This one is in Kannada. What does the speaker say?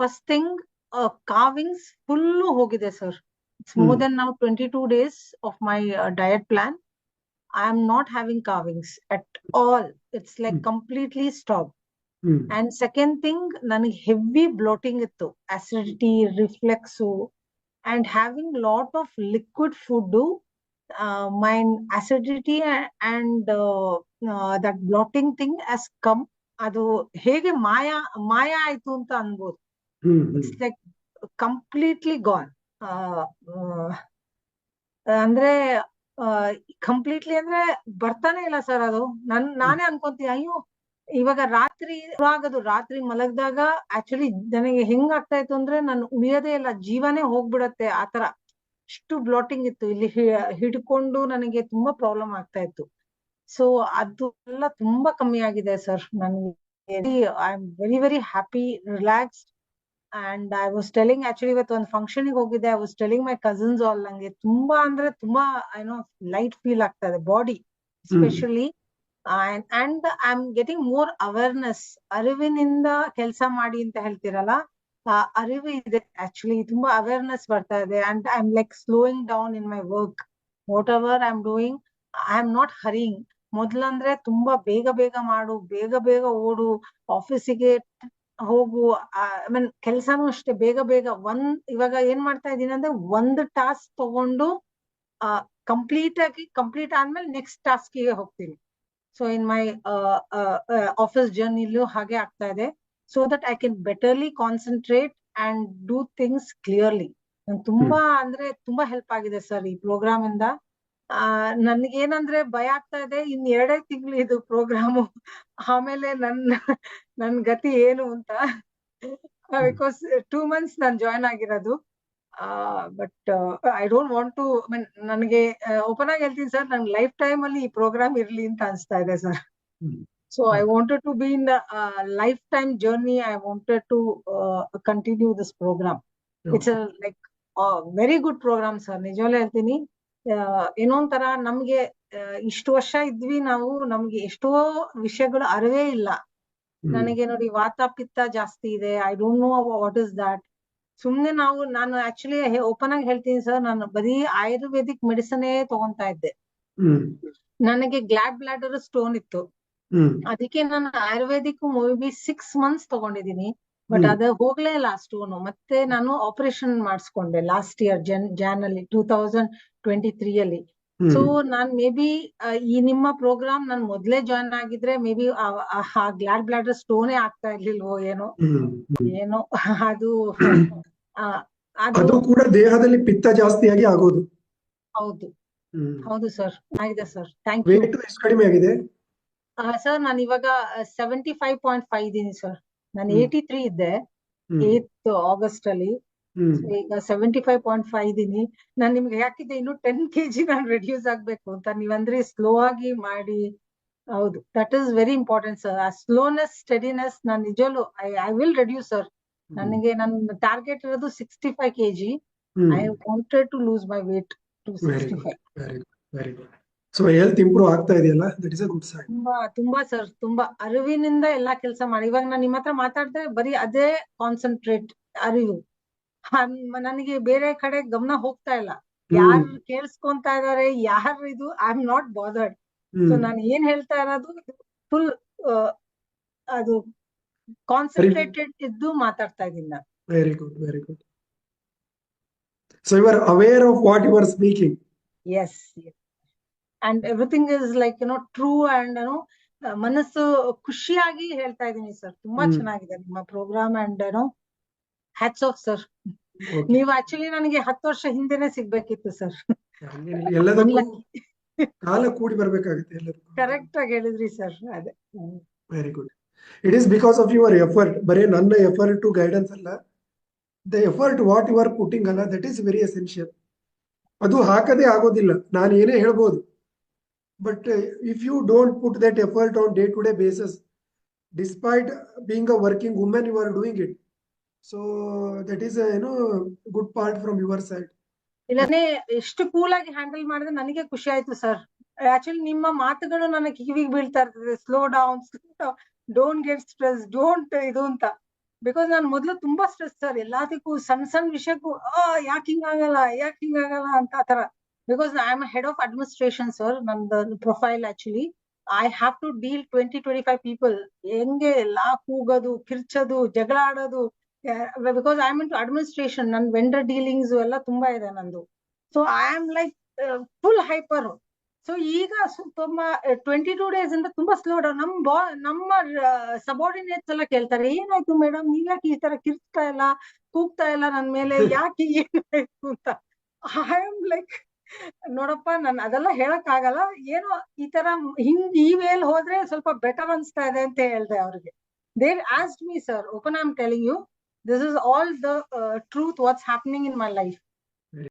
ಫಸ್ಟ್ ಥಿಂಗ್ ಕಾವಿಂಗ್ಸ್ ಫುಲ್ ಹೋಗಿದೆ sir it's more hmm. Then ನಾವು twenty two days of my diet plan I am not having cravings at all it's like hmm. Completely stop hmm and second thing ನನಗೆ ಹೆವಿ ಬ್ಲೋಟಿಂಗ್ ಇತ್ತು. Acidity reflux and having lot of liquid food my acidity and that bloating thing as come ಅದು ಹೇಗೆ ಮಾಯ ಮಾಯ ಆಯ್ತು ಅಂತ ಅನ್ಬೋದು. Hmm completely it's like completely gone ಅಂದ್ರೆ ಕಂಪ್ಲೀಟ್ಲಿ ಅಂದ್ರೆ ಬರ್ತಾನೆ ಇಲ್ಲ ಸರ್ ಅದು. ನನ್, ನಾನೇ ಅನ್ಕೊಂತೀನಿ, ಅಯ್ಯೋ, ಇವಾಗ ರಾತ್ರಿ ಆಗೋದು ರಾತ್ರಿ ಮಲಗ್ದಾಗ ಆಕ್ಚುಲಿ ನನಗೆ ಹೆಂಗ್ ಆಗ್ತಾ ಇತ್ತು ಅಂದ್ರೆ ನಾನು ಉಳಿಯೋದೇ ಇಲ್ಲ, ಜೀವನೇ ಹೋಗ್ಬಿಡತ್ತೆ ಆತರ ಅಷ್ಟು ಬ್ಲಾಟಿಂಗ್ ಇತ್ತು. ಇಲ್ಲಿ ಹಿಡ್ಕೊಂಡು ನನಗೆ ತುಂಬಾ ಪ್ರಾಬ್ಲಮ್ ಆಗ್ತಾ ಇತ್ತು. ಸೊ ಅದು ಎಲ್ಲ ತುಂಬಾ ಕಮ್ಮಿ ಆಗಿದೆ ಸರ್ ನನಗೆ I am very very happy relaxed and I was telling actually ಇವತ್ತು ಒಂದು ಫಂಕ್ಷನ್ ಹೋಗಿದ್ದೆ I was telling my cousins all ನಂಗೆ ತುಂಬಾ ಅಂದ್ರೆ ತುಂಬಾ ಏನೋ ಲೈಟ್ ಫೀಲ್ ಆಗ್ತಾ ಇದೆ body especially and I am getting more awareness ಅರಿವಿನಿಂದ ಕೆಲಸ ಮಾಡಿ ಅಂತ ಹೇಳ್ತೀರಲ್ಲ ಅರಿವು ಇದೆ ಆಕ್ಚುಲಿ ತುಂಬಾ ಅವೇರ್ನೆಸ್ ಬರ್ತಾ ಇದೆ. And I am like slowing down in my work whatever I am doing I am not hurrying ಮೊದ್ಲಂದ್ರೆ ತುಂಬಾ ಬೇಗ ಬೇಗ ಮಾಡು ಬೇಗ ಬೇಗ ಓಡು ಆಫೀಸಿಗೆ ಹೋಗು ಐ ಮೀನ್ ಕೆಲ್ಸಾನು ಅಷ್ಟೇ ಬೇಗ ಬೇಗ ಒಂದ್ ಇವಾಗ ಏನ್ ಮಾಡ್ತಾ ಇದೀನಿ ಅಂದ್ರೆ ಒಂದ್ ಟಾಸ್ಕ್ ತಗೊಂಡು ಕಂಪ್ಲೀಟ್ ಆಗಿ ಕಂಪ್ಲೀಟ್ ಆದ್ಮೇಲೆ ನೆಕ್ಸ್ಟ್ ಟಾಸ್ಕ್ಗೆ ಹೋಗ್ತೀನಿ. ಸೊ ಇನ್ ಮೈ ಆಫೀಸ್ ಜರ್ನಿಲೂ ಹಾಗೆ ಆಗ್ತಾ ಇದೆ. So that I can betterly concentrate and do things clearly ತುಂಬಾ ಅಂದ್ರೆ ತುಂಬಾ ಹೆಲ್ಪ್ ಆಗಿದೆ ಸರ್ ಈ ಪ್ರೋಗ್ರಾಮ್ ಇಂದ. ಆ ನನ್ಗೇನಂದ್ರೆ ಭಯ ಆಗ್ತಾ ಇದೆ. ಇನ್ ಎರಡೇ ತಿಂಗಳು ಇದು ಪ್ರೋಗ್ರಾಮು ಆಮೇಲೆ ನನ್ನ ನನ್ ಗತಿ ಏನು ಅಂತ? ಬಿಕಾಸ್ ಟೂ ಮಂತ್ಸ್ ನಾನು ಜಾಯ್ನ್ ಆಗಿರೋದು. But I don't want to mean ನನಗೆ ಓಪನ್ ಆಗಿ ಹೇಳ್ತೀನಿ ಸರ್ ನನ್ ಲೈಫ್ ಟೈಮ್ ಅಲ್ಲಿ ಈ ಪ್ರೋಗ್ರಾಮ್ ಇರ್ಲಿ ಅಂತ ಅನ್ಸ್ತಾ ಇದೆ sir. So I wanted to be in lifetime journey I wanted to continue this programme it's like very good programme sir ನಿಜವಾಗ್ಲೂ ಹೇಳ್ತೀನಿ. ಏನೋ ಒಂಥರ ನಮ್ಗೆ ಇಷ್ಟು ವರ್ಷ ಇದ್ವಿ ನಾವು ನಮ್ಗೆ ಎಷ್ಟೋ ವಿಷಯಗಳು ಅರಿವೇ ಇಲ್ಲ. ನನಗೆ ನೋಡಿ ವಾತ ಪಿತ್ತ ಜಾಸ್ತಿ ಇದೆ. I don't know what is that ಸುಮ್ನೆ ನಾವು ನಾನು ಆಕ್ಚುಲಿ ಓಪನ್ ಆಗಿ ಹೇಳ್ತೀನಿ ಸರ್ ನಾನು ಬರೀ ಆಯುರ್ವೇದಿಕ್ ಮೆಡಿಸನ್ ತಗೊಂತಾ ಇದ್ದೆ. ನನಗೆ ಗ್ಲಾಡ್ ಬ್ಲಾಡರ್ ಸ್ಟೋನ್ ಇತ್ತು. ಅದಕ್ಕೆ ನಾನು ಆಯುರ್ವೇದಿಕ್ ಮೇಬಿ ಸಿಕ್ಸ್ ಮಂತ್ಸ್ ತಗೊಂಡಿದ್ದೀನಿ. ಬಟ್ ಅದ ಹೋಗ್ಲೇ ಇಲ್ಲ ಸ್ಟೋನ್ ಮತ್ತೆ ನಾನು ಆಪರೇಷನ್ ಮಾಡಿಸ್ಕೊಂಡೆ ಲಾಸ್ಟ್ ಇಯರ್ ಜನ್ ಜಾನ್ ಅಲ್ಲಿ ಟೂ ತೌಸಂಡ್ ಟ್ವೆಂಟಿ ತ್ರೀ ಅಲ್ಲಿ. ಸೊ ನಾನ್ ಮೇ ಬಿ ಈ ನಿಮ್ಮ ಪ್ರೋಗ್ರಾಮ್ ನಾನ್ ಮೊದ್ಲೇ ಜಾಯ್ನ್ ಆಗಿದ್ರೆ ಮೇ ಬಿ ಆ ಗ್ಲಾಡ್ ಬ್ಲಾಡರ್ ಸ್ಟೋನೇ ಆಗ್ತಾ ಇರ್ಲಿಲ್ವೋ ಏನೋ. ಏನೋ ಅದು ಆ, ಅದು ಕೂಡ ದೇಹದಲ್ಲಿ ಪಿತ್ತ ಜಾಸ್ತಿಯಾಗಿ ಆಗೋದು. ಹೌದು. ಹೌದು ಸರ್ ಆಗಿದೆ ಸರ್ ಥ್ಯಾಂಕ್ ಯು ಎಷ್ಟು ಕಡಿಮೆ ಆಗಿದೆ? ಸರ್ ನಾನು ಇವಾಗ ಸೆವೆಂಟಿ ಫೈವ್ ಪಾಯಿಂಟ್ ಫೈವ್ ಇದ್ದೀನಿ ಸರ್ ನಾನು. ಏಯ್ಟಿ ತ್ರೀ ಇದ್ದೆ. ಏತ್ ಆಗಸ್ಟ್ ಅಲ್ಲಿ. ಈಗ ಸೆವೆಂಟಿ ಫೈವ್ ಪಾಯಿಂಟ್ ಫೈವ್ ಇದೀನಿ. ನಾನ್ ನಿಮ್ಗೆ ಯಾಕಿದೆ ಇನ್ನು ಟೆನ್ ಕೆಜಿ ನಾನು ರೆಡ್ಯೂಸ್ ಆಗ್ಬೇಕು ಅಂತ ನೀವಂದ್ರೆ ಸ್ಲೋ ಆಗಿ ಮಾಡಿ. ಹೌದು that is very important sir ಆ ಸ್ಲೋನೆಸ್ ಸ್ಟಡಿನೆಸ್ ನಾನು ನಿಜಲು I I will reduce sir ನನಗೆ ನನ್ನ ಟಾರ್ಗೆಟ್ ಇರೋದು sixty five KG I wanted to lose my weight to sixty five very good so health improve ಆಗ್ತಾ ಇದೆಯಲ್ಲ? That is a good sign ತುಂಬಾ ತುಂಬಾ ಸರ್ ತುಂಬಾ ಅರಿವಿನಿಂದ ಎಲ್ಲಾ ಕೆಲಸ ಮಾಡಿ. ಇವಾಗ ನಾನು ನಿಮ್ಮ ಹತ್ರ ಮಾತಾಡ್ದೆ ಬರೀ ಅದೇ ಕಾನ್ಸಂಟ್ರೇಟ್ ಅರಿವು. ನನಗೆ ಬೇರೆ ಕಡೆ ಗಮನ ಹೋಗ್ತಾ ಇಲ್ಲ. ಯಾರು ಕೇಳಿಸ್ಕೊಂತ ಇದಾರೆ ಯಾರು ಇದು I am not bothered so ನಾನು ಏನ್ ಹೇಳ್ತಾ ಇರೋದು ಫುಲ್ ಅದು ಕಾನ್ಸಂಟ್ರೇಟೆಡ್ ಇದ್ದು ಮಾತಾಡ್ತಾ ಇದ್ದೀನಿ ನಾನು. Very good very good so you are aware of what you are speaking yes and everything is like you know true and ಏನೋ ಮನಸ್ಸು ಖುಷಿಯಾಗಿ ಹೇಳ್ತಾ ಇದ್ದೀನಿ ಸರ್ ತುಂಬಾ ಚೆನ್ನಾಗಿದೆ ನಿಮ್ಮ ಪ್ರೋಗ್ರಾಮ್ ಅಂಡ್ ಏನೋ ಹ್ಯಾಟ್ಸ್ ಆಫ್ ಸರ್ ನೀವು ಆಕ್ಚುಲಿ ನನಗೆ ಹತ್ತು ವರ್ಷ ಹಿಂದೆನೆ ಸಿಗ್ಬೇಕಿತ್ತು ಸರ್ ಕಾಲ ಕೂಡಿ ಬರ್ಬೇಕಾಗುತ್ತೆ ಎಲ್ಲದಕ್ಕೂ. ಕರೆಕ್ಟ್ ಆಗಿ ಹೇಳಿದ್ರಿ ಸರ್ ಅದೇ. Very good it is because of your effort ಬರೀ ನನ್ನ ಎಫರ್ಟ್ ಟು ಗೈಡೆನ್ಸ್ ಅಲ್ಲ. The effort what you are putting ಅಲ್ಲ ದಟ್ ಈಸ್ ವೆರಿ ಎಸೆನ್ಷಿಯಲ್ ಅದು ಹಾಕದೇ ಆಗೋದಿಲ್ಲ. ನಾನು ಏನೇ ಹೇಳ್ಬೋದು. But if you don't put that effort on day to day basis despite being a working women you are doing it so that is ಏನು good part from your side ಇಲ್ಲನೇ ಎಷ್ಟು ಕೂಲ್ ಆಗಿ ಹ್ಯಾಂಡಲ್ ಮಾಡಿದ್ರೆ ನನಗೆ ಖುಷಿ ಆಯ್ತು ಸರ್ ಆಕ್ಚುಲಿ ನಿಮ್ಮ ಮಾತುಗಳು ನನ್ನ ಕಿವಿಗೆ ಬೀಳ್ತಾ ಇರ್ತದೆ. Slow down slow don't get stress don't ಇದು ಅಂತ. ಬಿಕಾಸ್ ನಾನು ಮೊದ್ಲು ತುಂಬಾ ಸ್ಟ್ರೆಸ್ ಸರ್ ಎಲ್ಲದಕ್ಕೂ ಸಣ್ಣ ಸಣ್ಣ ವಿಷಯಕ್ಕೂ, ಆ, ಯಾಕೆ ಹಿಂಗಾಗಲ್ಲ ಯಾಕೆ ಹಿಂಗಾಗಲ್ಲ ಅಂತ ಆತರ because I am head of administration sir ನಂದು profile actually I have to deal twenty twenty five people ಹೆಂಗೆ ಎಲ್ಲಾ ಕೂಗೋದು ಕಿರ್ಚೋದು, ಜಗಳ ಆಡೋದು. Because I am into administration ನನ್ ವೆಂಡರ್ ಡೀಲಿಂಗ್ಸ್ ಎಲ್ಲ ತುಂಬಾ ಇದೆ ನಂದು. So I am like full hyper so ಈಗ ತುಂಬಾ ಟ್ವೆಂಟಿ ಟೂ ಡೇಸ್ ಇಂದ ತುಂಬಾ ಸ್ಲೋ ಡೌನ್ ನಮ್ ಬಾ ನಮ್ಮ ಸಬಾರ್ಡಿನೇಟ್ಸ್ ಎಲ್ಲ ಕೇಳ್ತಾರೆ ಏನಾಯ್ತು ಮೇಡಮ್ ನೀವ್ ಯಾಕೆ ಈ ತರ ಕಿರ್ತಾ ಇಲ್ಲ? ಕೂಗ್ತಾ ಇಲ್ಲ ನನ್ ಮೇಲೆ? ಯಾಕೆ ಏನಾಯ್ತು ಅಂತ? ಐ ಆಮ್ ಲೈಕ್ ನೋಡಪ್ಪ ನಾನು ಅದೆಲ್ಲ ಹೇಳಕ್ ಆಗಲ್ಲ ಏನೋ ಈ ತರ ಹಿಂಗ್ ಈ ವೇಲ್ ಹೋದ್ರೆ ಸ್ವಲ್ಪ ಬೆಟರ್ ಅನ್ಸ್ತಾ ಇದೆ ಅಂತ ಹೇಳ್ದೆ ಅವ್ರಿಗೆ. There asked me sir open I am telling you this is all the uh, truth what's happening in my life.